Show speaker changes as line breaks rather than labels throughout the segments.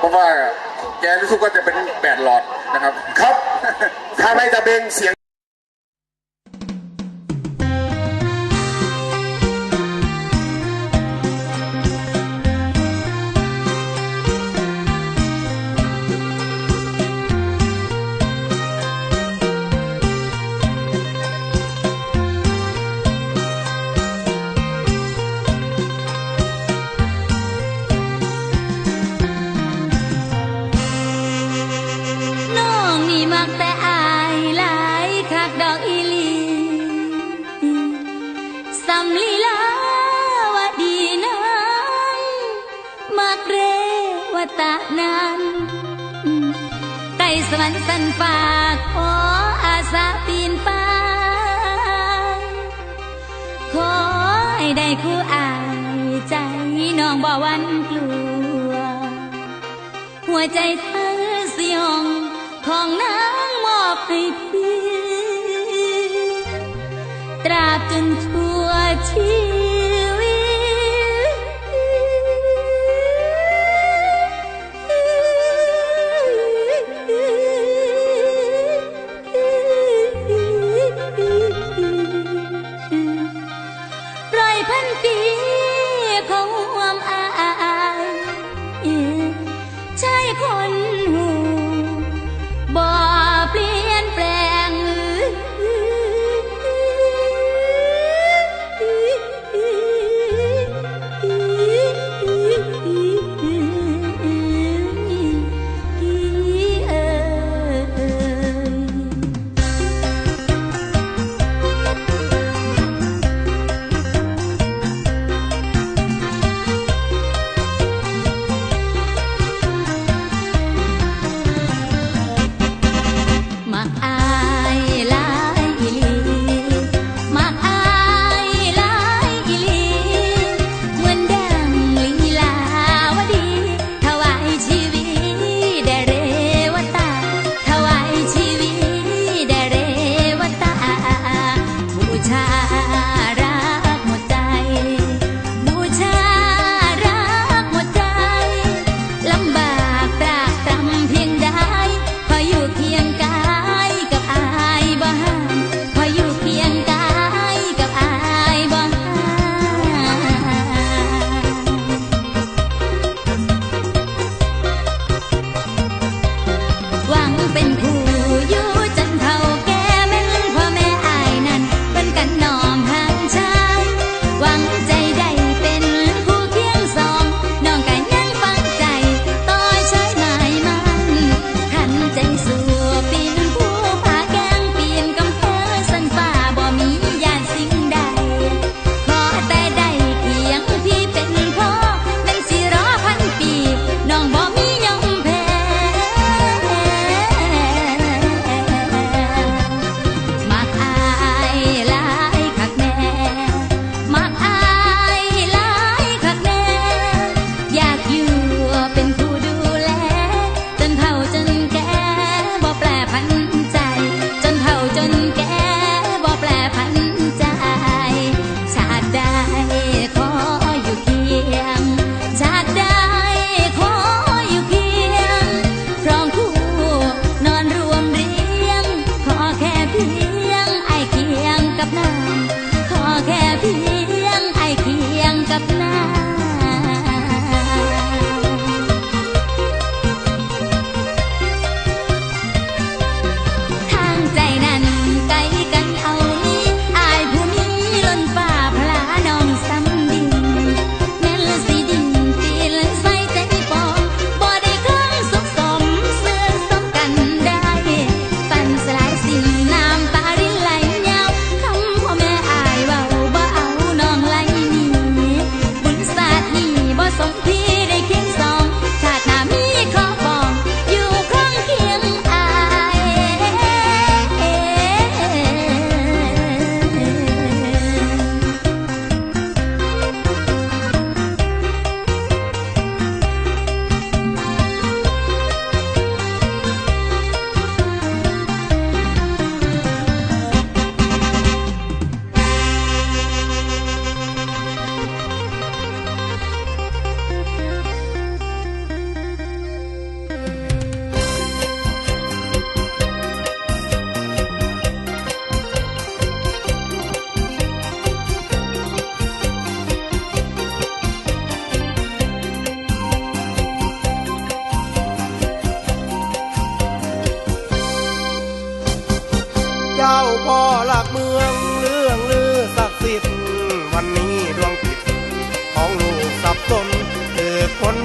เพราะว่าแกรู้สึกว่าจะเป็นแปดหลอดนะครับ
ครับ ถ้าไม่ตะเบงเสียง
นั้นไก่สวรรค์สันฝากขออาสาปีนไปขอให้ได้คู่อายใจน้องบ่วันกลัว หัวใจเธอสยองของนางมอบให้พี่ ตราบจนชั่วชี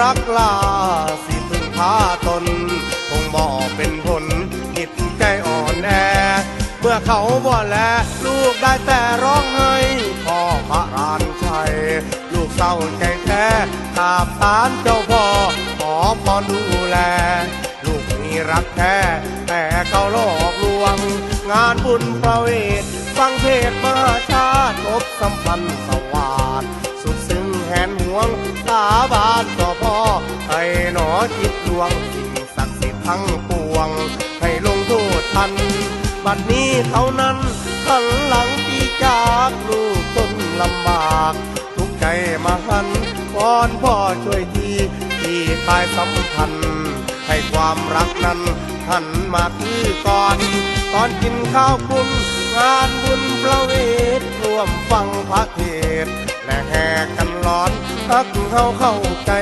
รั
กลาสิพึ่งพาตน คงบ่เป็นผลจิตใจอ่อนแอ เมื่อเขาบ่แล ลูกได้แต่ร้องไห้พ่อพระรานชัย ลูกเศร้าใจแท้กราบศาลเจ้าพ่อ ขอพรดูแล ลูกมีรักแท้ แต่เขาหลอกลวง งานบุญประเวทฟังเทศมาชาติพบสัมพันธ์สวาสสุดซึ้ง ง สาบานต่อพ่อ ให้หนอจิตลวงสิ่งศักดิ์สิทธิ์ทั้งปวง ให้ลงโทษทัน บัดนี้เท่านั้นขันหลังที่จากลูกตนลำบาก ทุกใจมาหันวอนพ่อช่วยทีที่ตายสัมพันธ์ ให้ความรักนั้นหันมาคือก่อน ตอนกินข้าวคุนงานบุญประเวทร่วมฟังพระเทศ น์และแห่กันร้อนทักเข้าเข้าใจ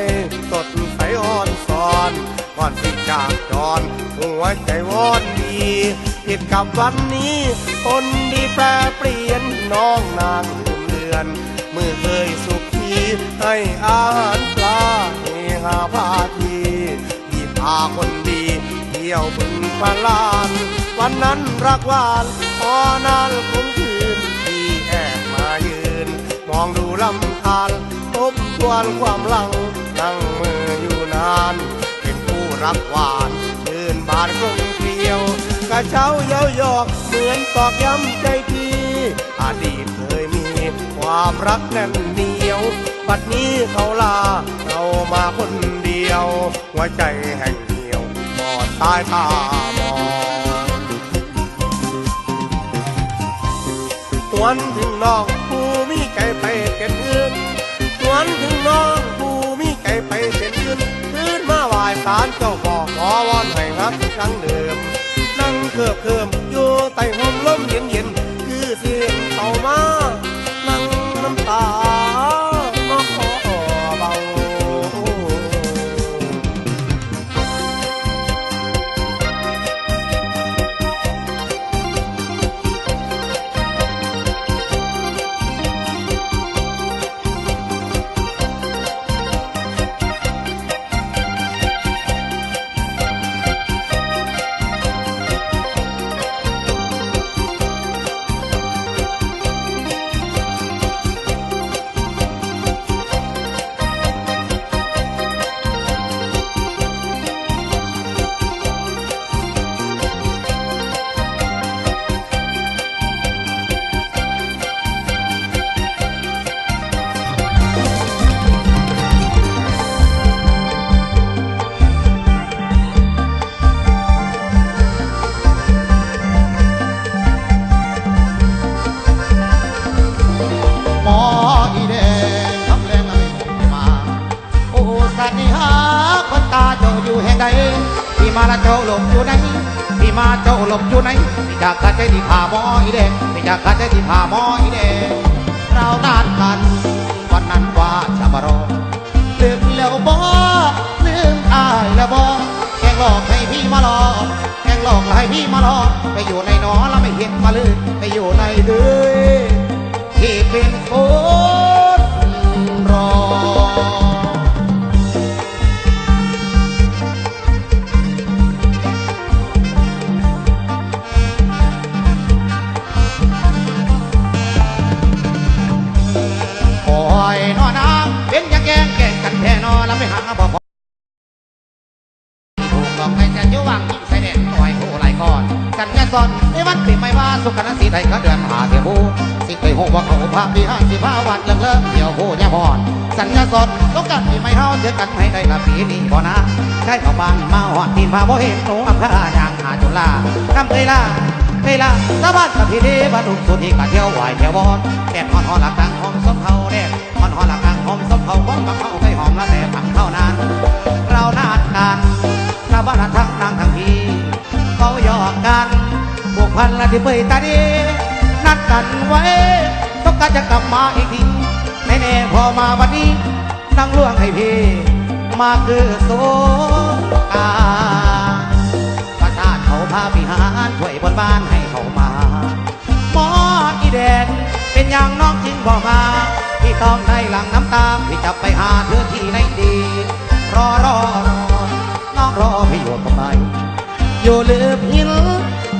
สดใสอ่อนสอนก่อนที่จากจรหัวใจวอนดีผิดกับวันนี้ คนดีแปรเปลี่ยนน้องนางเลือน มือเคยสุขีให้อาหารปลาเฮหาพาทีที่พาคนดีเที่ยวบึงปลาลาน วันนั้นรักหวานพอนานคงคืน องดูลำธารทบทวนความหลัง นั่งมืออยู่นาน เป็นผู้รักหวานชื่นบานกลมเกลียว กระเช้าเย้ายอกเหมือนตอกย้ำใจพี่ อดีตเคยมีความรักแน่นเหนียวบัดนี้เขาลาเรามาคนเดียว หัวใจแห่งเดียวบอดตายตามองวนถึงน้องผู้มีใจ ไปเป็นอื่นสวนถึงน้องผู้มีใจไปเส็นอื่นคืนมาไหวสารเจ้าบอกขอวอนให้รักครั้งเดิม นั่งเคือบเคืมอยู่ใต้ห่มลมเย็นเย็นคือเสียงเต่ามานั่งน้ำตา
พี่จากขัดใจที่ผ่าหมออีแดงเรานานกัน วันนั้นว่าจะมารอลืมแล้วบอลืมอายแล้วบอแกงหลอกให้พี่มารอแกงหลอกให้พี่มารอไปอยู่ในนอแล้วไม่เห็นมาลืมไปอยู่ในเดือที่เป็นคน ไทยก็เดือนหาเที่ยวผู้สิไปหกว่าเขาพาปีห้าสิบห้าวันเลิกเลิกเที่ยวผู้เนี่ยพอนสัญญาสอนต้องกันปีใหม่เฮาเจอกันให้ได้ละปีนี้บ่นะใช่เข้าบ้านมาหอดทีนพาบ่เห็นหนูอับค่าอย่างหาจุฬาคำเคยล่าเคยล่าสะบ้านกับพี่ดีบ้านลุงสุธีกะเที่ยวไหวเที่ยวบอนแดดฮอนฮอนหลักตังหอมสมเขาแดดฮอนฮอนหลักตังหอมสมเขาบ้องกับเขาเคยหอมละแต่ผักเท่านั้นเรานาดกันชาวบ้านทั้งนาง พันละที่เปยตาดีนัดกันไว้ต้อการจะกลับมาอีกทีแน่แน่พอมาวันนี้นั่งล่วงให้พี่มาคือโซกาประธาชเขาพาพิหารช่วยบนบ้านให้เขามาหมอนอีแดนเป็นอย่างน้องจึงบอกมาพี่ต้องได้หลังน้ำตาพี่จับไปหาเธอที่ไหนดี รอรอรอน้องรอพี่อยู่ตรงไหนอยู่ลืมหิน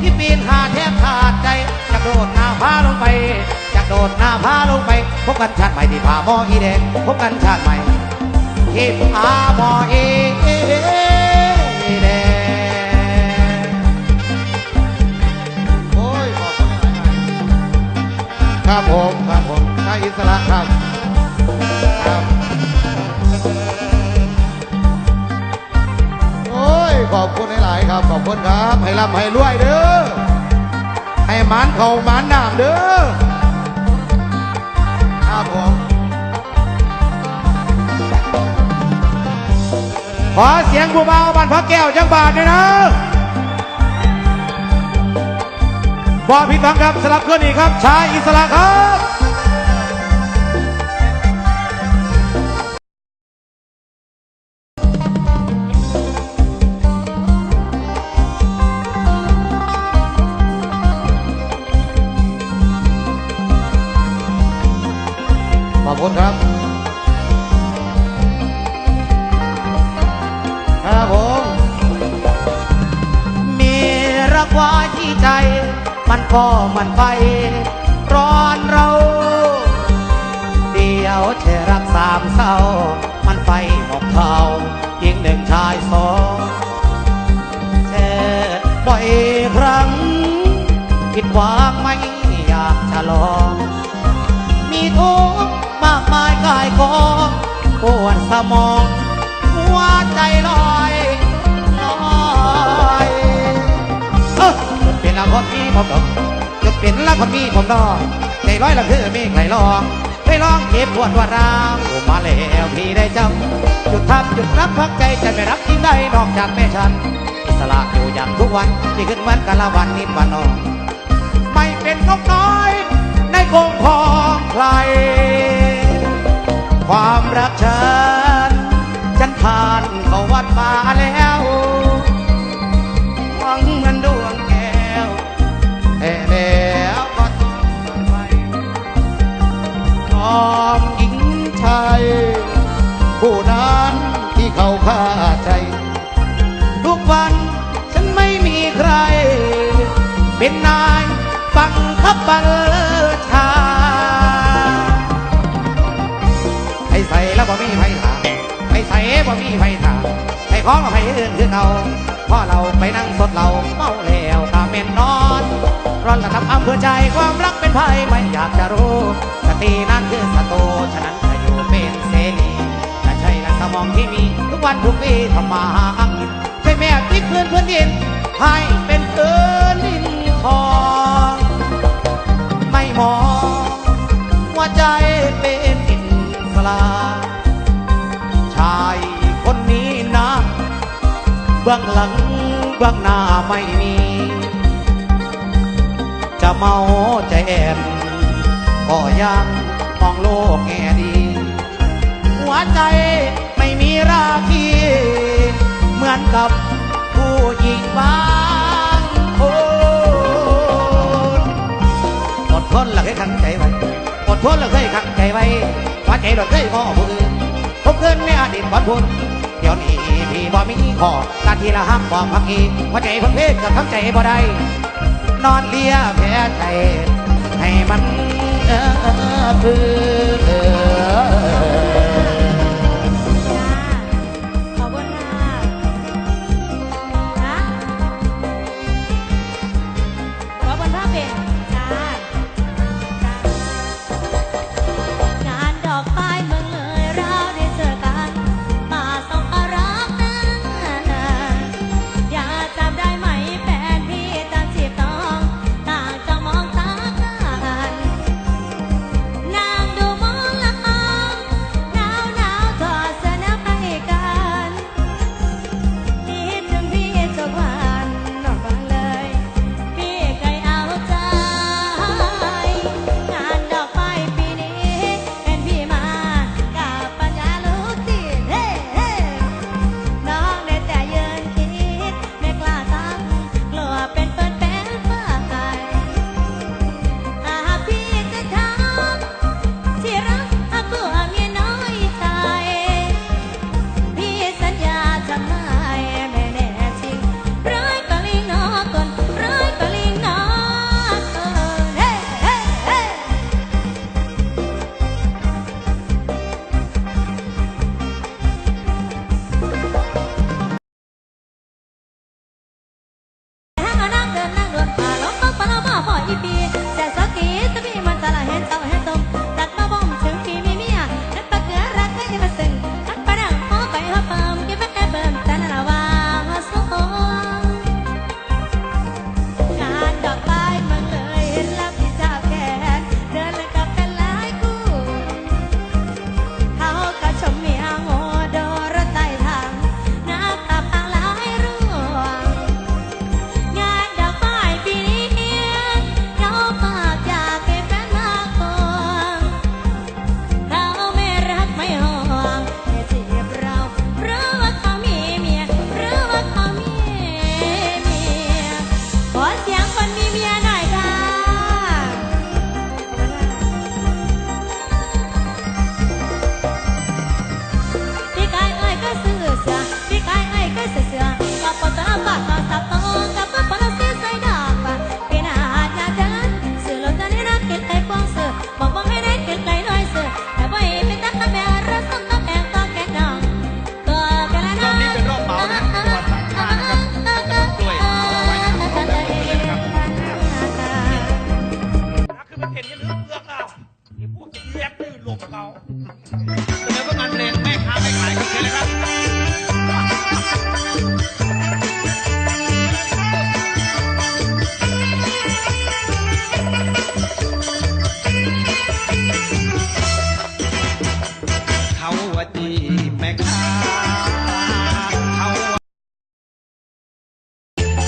พี่ปีนหาแทบขาดใจจะโดดหน้าพาลงไปจะโดดหน้าพาลงไป พบกันชาติใหม่ที่ผาหมออีแดงพบกันชาติใหม่ที่ผาหมออีแดงโอ้ยขอบคุณหลายๆครับผมครับผมชายอิสระครับ ขอบคุณหลายๆครับ ขอบคุณครับ ให้ร่ำให้รวยเด้อ ให้หมันเขาหมันน้ำเด้อครับผมขอเสียงผู้เบาบ้านพระแก้วจังบาทด้วยนะบอผิดหวังครับสลับเคลื่อนอีกครับ ชายอิสระครับ คุณครับครับผมมีรักไว้ที่ใจ มันก็มันไป ร้อนเรา เดียวเธอรักสามเศร้า มันไฟหมกเทายิงหนึ่งชายสองเธอบ่อยครั้งคิดหวังไม่อยากจะลอง มีทุก ละคนมีผมดอกจนเป็นละคนมีผมดอกใจร้อยละคือมีใครลองไปลองเก็บปวดว่าราวมาแล้วพี่ได้จำจุดทำจุดรักพักใจจะไม่รักที่ใดนอกจากแม่ฉันอิสระอยู่อย่างทุกวันที่ขึ้นวันกันละวันนิดวันนอนไม่เป็นนกน้อย ในกรงของใคร ความรักฉันฉันผ่านเขาวัดมาแล้วหวังเหมือนดวง องหญิงชายผู้นั้นที่เขาฆ่าใจ ทุกวันฉันไม่มีใคร เป็นนายบังคับบัญชาให้ใส่แล้วบ่มีไฟถามให้ใส่บ่มีไฟถามให้ของเราให้อื่นคือเราพ่อเราไปนั่งสดเราเมาแล้วตาเม่นนอนร้อนระดับอำเภอใจความรักเป็นภัยไม่อยากจะรู้ ตินั่นคือสตูฉะนั้นจะอยู่เป็นเสรีถ้าใช่และสมองที่มี ทุกวันทุกปีทำมาหากินใช่แม่ที่พื้นพื้นดิน ให้เป็นเอินดินทองไม่มองหัวใจเป็นอิสลาชายคนนี้นะเบื้องหลังเบื้องหน้าไม่มี จะเมาใจแอน ก็ยังมองโลกแง่ดี หัวใจไม่มีราคี เหมือนกับผู้หญิงบางคนอดทนและเคยขังใจไว้อดทนและเคยขังใจไว้หัวใจเราเคยงอผู้อื่นพบเกินในอดีตวันพุนเดี๋ยวนี้พี่บ่มีขอการที่ละห้ามความพักอีหัวใจเพังเพศกับทั้งใจบ่ได้นอนเลียแผลใจให้มัน เ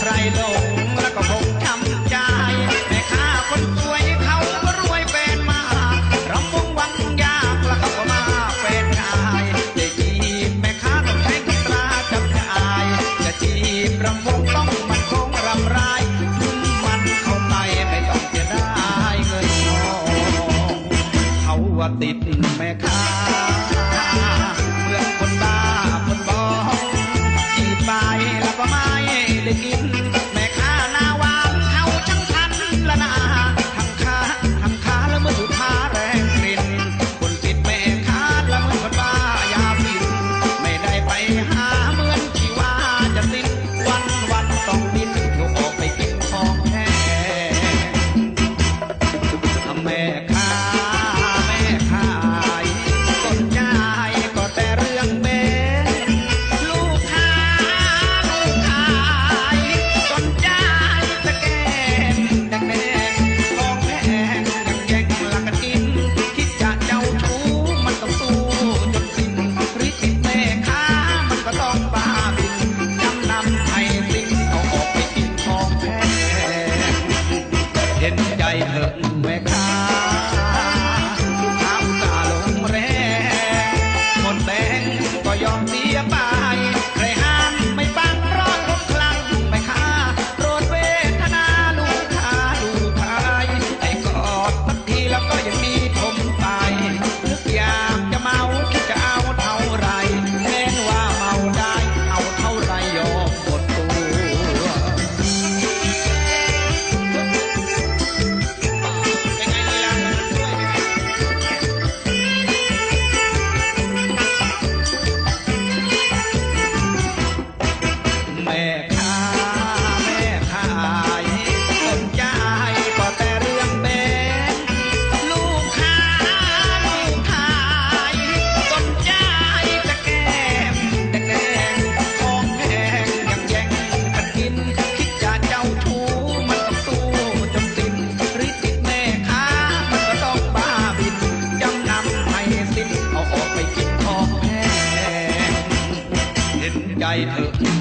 traidor.
idol.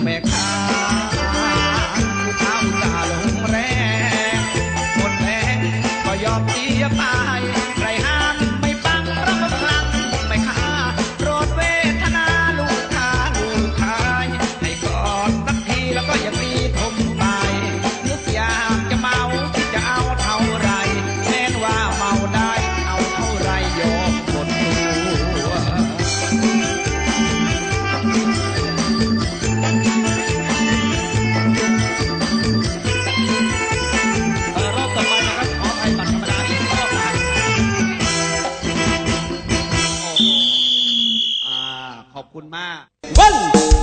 มาก One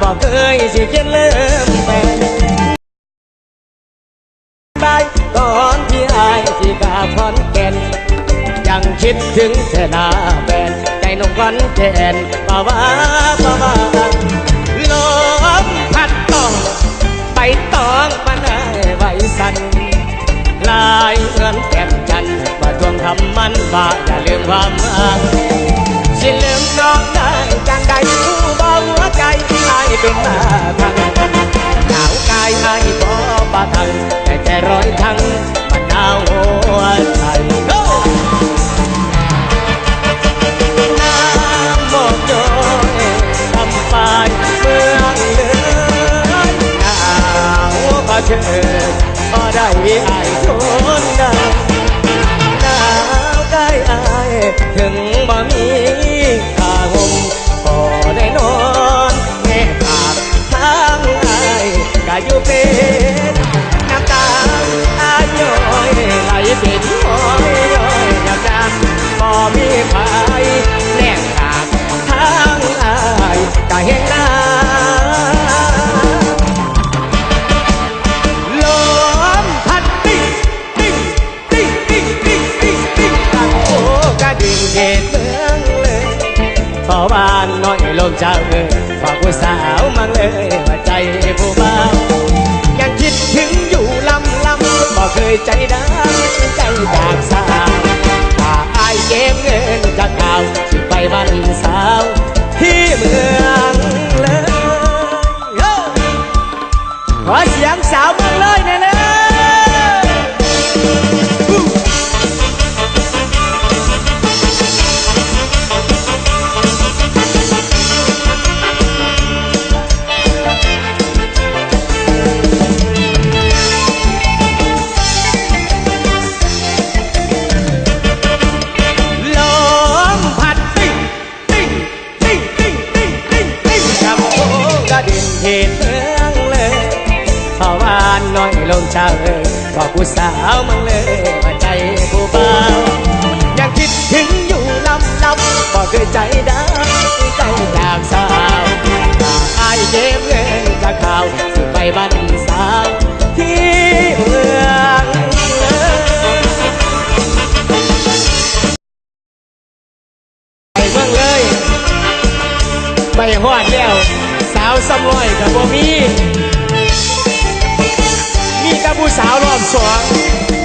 บอกเคย
สิเขียนเริ่มแต่ได้ตอนที่อายที่กาคอนแก่นยังคิดถึงเธอหน้าแบนใจนกคอนแก่นป่าวาป่าวาลมพัดต้อง ไปต้องมาไหนไหวสั่น
ลายเหมือนแก้นจันมาทวงทำมันบาอย่าลืมความสิลืมน้องได้จังได้ เป็นตาทังหนาวกายให้บ่ปะทังแต่ใจร้อยทั้งมันหนาวหัวใจน้ำหมดโยนทำไปเมืองเลยหนาวก็เชิญพอได้ไอทนดำหนาวกาไอาถึงบ่มี เจ้าเออฝากผู้สาวมังเลยว่าใจผู้เบายังคิดถึงอยู่ลำลำบอกเคยใจดำใจจากสาวถ้าอายเก็บเงินจะกเก่าสิไปบ้านานน้อยลงเช้าเอ่ยบอกผู้สาวมึงเลยว่าใจผู้เบายังคิดถึงอยู่ลำลำบอกเคยใจดำใจจากสาวถ้าอายเก็บเงินจากข่าวสิไปบ้านสาวที่เมืองไปเมืองเลยไปหอดแล้ว สาวสำรอยกับบ่มี Tao mua.